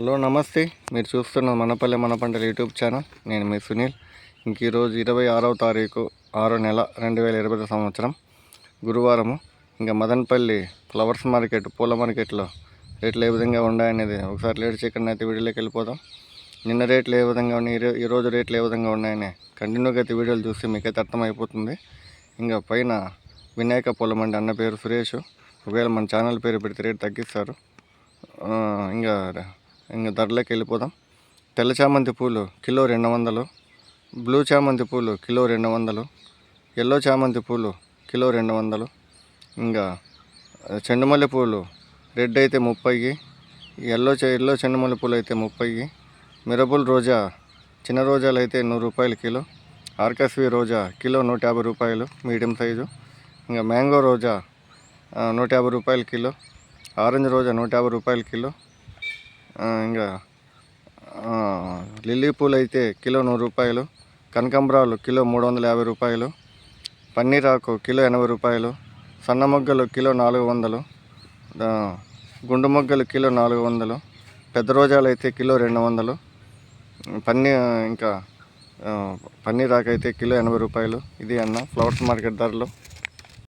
Hello నమస్తే. మీరు చూస్తున్న మనపల్లె మన పంటల యూట్యూబ్ ఛానల్. నేను మీ సునీల్. ఇంక ఈరోజు ఇరవై ఆరవ తారీఖు ఆరో నెల రెండు వేల ఇరవై సంవత్సరం. గురువారము. ఇంకా మదనపల్లి ఫ్లవర్స్ మార్కెట్ పూల మార్కెట్లో రేట్లు ఏ విధంగా ఉన్నాయనేది ఒకసారి లేట్ చేయకుండా అయితే వీడియోలోకి వెళ్ళిపోదాం. నిన్న రేట్లు ఏ విధంగా ఉన్నాయి ఈరోజు రేట్లు ఏ విధంగా ఉన్నాయని కంటిన్యూగా అయితే వీడియోలు చూస్తే మీకైతే అర్థమైపోతుంది. ఇంకా పైన వినాయక పూలమండి అన్న పేరు సురేష్. ఒకవేళ మన ఛానల్ పేరు పెడితే రేట్ తగ్గిస్తారు. ఇంకా ఇంకా ధరలోకి వెళ్ళిపోదాం. తెల్ల చామంతి పూలు కిలో రెండు వందలు బ్లూ చామంతి పూలు కిలో రెండు వందలు ఎల్లో చామంతి పూలు కిలో రెండు వందలు. ఇంకా చెండు చెండుమల్లె పూలు రెడ్ అయితే ముప్పై ఎల్లో చె ఎల్లో చెండుమల్లె పూలు అయితే ముప్పై మిరబుల్ రోజా చిన్న రోజాలు అయితే నూరు రూపాయలు కిలో ఆర్కస్వి రోజా కిలో నూట యాభై రూపాయలు మీడియం సైజు. ఇంకా మ్యాంగో రోజా నూట యాభై రూపాయలు కిలో ఆరెంజ్ రోజా నూట యాభై రూపాయలు కిలో ఇంకా లిల్లీ పూలు అయితే కిలో నూరు రూపాయలు కనకాంబరాలు కిలో మూడు వందల యాభై రూపాయలు పన్నీర్ ఆకు కిలో ఎనభై రూపాయలు సన్న మొగ్గలు కిలో నాలుగు వందలు గుండు మొగ్గలు కిలో నాలుగు వందలు పెద్ద రోజాలు అయితే కిలో రెండు వందలు పన్నీ ఇంకా పన్నీరాకు పన్నీర్ ఆకు అయితే కిలో ఎనభై రూపాయలు ఇది అన్న ఫ్లవర్స్ మార్కెట్ ధరలు.